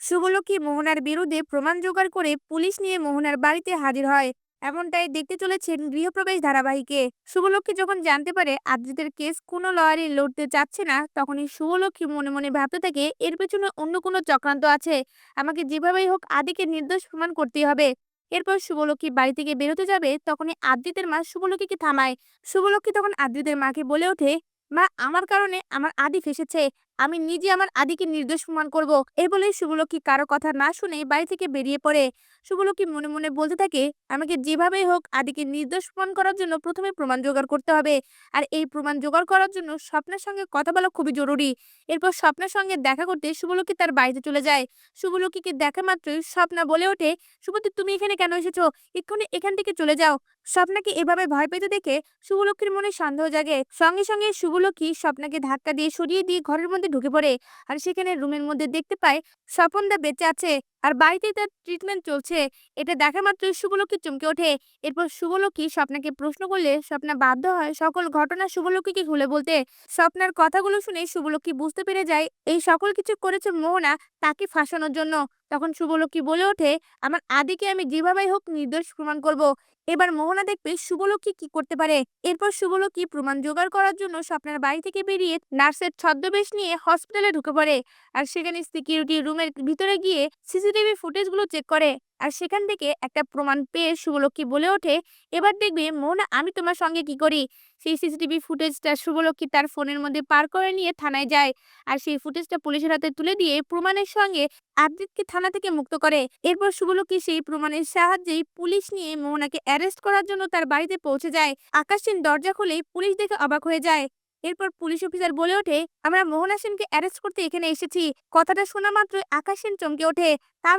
শুভলক্ষ্মী মোহনার বিরুদ্ধে প্রমাণ জোগাড় করে পুলিশ নিয়ে মোহনার বাড়িতে হাজির হয়। এমনটাই দেখতে চলেছেন গৃহপ্রবেশ ধারাবাহিকে। শুভলক্ষ্মী যখন জানতে পারে আদ্রিতের কেস কোনো লয়ারই লড়তে চাচ্ছে না, তখনই শুভলক্ষ্মী মনে মনে ভাবতে থাকে, এর পেছনে অন্য কোনো চক্রান্ত আছে। আমাকে যেভাবেই হোক আদিকে নির্দোষ প্রমাণ করতেই হবে। এরপর শুভলক্ষ্মী বাড়ি থেকে বেরোতে যাবে, তখনই আদ্রিতের মা শুভলক্ষ্মীকে থামায়। শুভলক্ষ্মী তখন আদ্রিতের মাকে বলে ওঠে, মা, আমার কারণে আমার আদি ফেসেছে। আমি নিজে আমার আদিকে নির্দোষ প্রমাণ করব। এই বলে শুভলক্ষ্মী কারও কথা না শুনে বাড়ি থেকে বেরিয়ে পড়ে। শুভলক্ষ্মী মনে মনে বলতে থাকে, আমাকে যেভাবেই হোক আদিকে নির্দোষ প্রমাণ করার জন্য প্রথমে প্রমাণ জোগাড় করতে হবে। আর এই প্রমাণ জোগাড় করার জন্য স্বপ্নের সঙ্গে কথা বলা খুবই জরুরি। এরপর স্বপ্নের সঙ্গে দেখা করতে শুভলক্ষ্মী তার বাড়িতে চলে যায়। শুভলক্ষ্মীকে দেখা মাত্রই স্বপ্না বলে ওঠে শুভতি তুমি এখানে কেন এসেছ? এক্ষুনি এখান থেকে চলে যাও। স্বপ্নাকে এভাবে ভয় পেতে দেখে শুভলক্ষ্মীর মনে সন্দেহ জাগে। সঙ্গে সঙ্গে শুভলক্ষ্মী স্বপ্নাকে ধাক্কা দিয়ে সরিয়ে দিয়ে ঘরের মধ্যে ঢুকে পড়ে। আর সেখানে রুমের মধ্যে দেখতে পায় স্বপনদা বেঁচে আছে। আর বাড়িতে তার ট্রিটমেন্ট চলছে। এটা দেখা মাত্রই শুভলক্ষ্মী চমকে ওঠে। এরপর শুভলক্ষ্মী স্বপ্নাকে প্রশ্ন করলে স্বপ্না বাধ্য হয় সকল ঘটনা শুভলক্ষ্মীকে খুলে বলতে। স্বপ্নার কথাগুলো শুনে শুভলক্ষ্মী বুঝতে পেরে যায়, এই সকল কিছু করেছে মোহনা তাকে ফাঁসানোর জন্য। তখন শুভলক্ষ্মী বলে ওঠে, আমার আদিকে আমি যেভাবেই হোক নির্দোষ প্রমাণ করব। এবার মোহনা দেখবে শুভলক্ষ্মী কি করতে পারে। এরপর শুভলক্ষ্মী প্রমাণ জোগাড় করার জন্য স্বপ্নার বাড়ি থেকে বেরিয়ে নার্সের ছদ্মবেশ নিয়ে হসপিটালে ঢুকে পড়ে। আর সেখানে সিকিউরিটি রুমের ভিতরে গিয়ে সিসিটিভি ফুটেজগুলো চেক করে। আর সেখান থেকে একটা প্রমাণ পেয়ে শুভলক্ষ্মী বলে ওঠে, এবার দেখবে মোহনা আমি তোমার সঙ্গে কি করি? সেই সিসিটিভি ফুটেজটা শুভলক্ষ্মী তার ফোনের মধ্যে পার করে নিয়ে থানায় যায়। আর সেই ফুটেজটা পুলিশের হাতে তুলে দিয়ে প্রমাণের সঙ্গে আদ্রিতকে থানা থেকে মুক্ত করে। এরপর শুভলক্ষ্মী সেই প্রমাণের সাহায্যেই পুলিশ নিয়ে মোহনাকে অ্যারেস্ট করার জন্য তার বাড়িতে পৌঁছে যায়। আকাশসীন দরজা খুলেই পুলিশ দেখে অবাক হয়ে যায়। এরপর পুলিশ অফিসার বলে ওঠে, আমরা মোহনা সেনকে অ্যারেস্ট করতে এখানে এসেছি। কথাটা শোনা মাত্র আকাশ সেন চমকে ওঠে। তা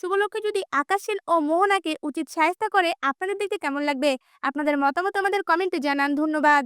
শুভলক্ষ্যে যদি আকাশ সেন ও মোহনাকে উচিত সাহায্য করে, আপনাদের দেখতে কেমন লাগবে? আপনাদের মতামত আমাদের কমেন্টে জানান। ধন্যবাদ।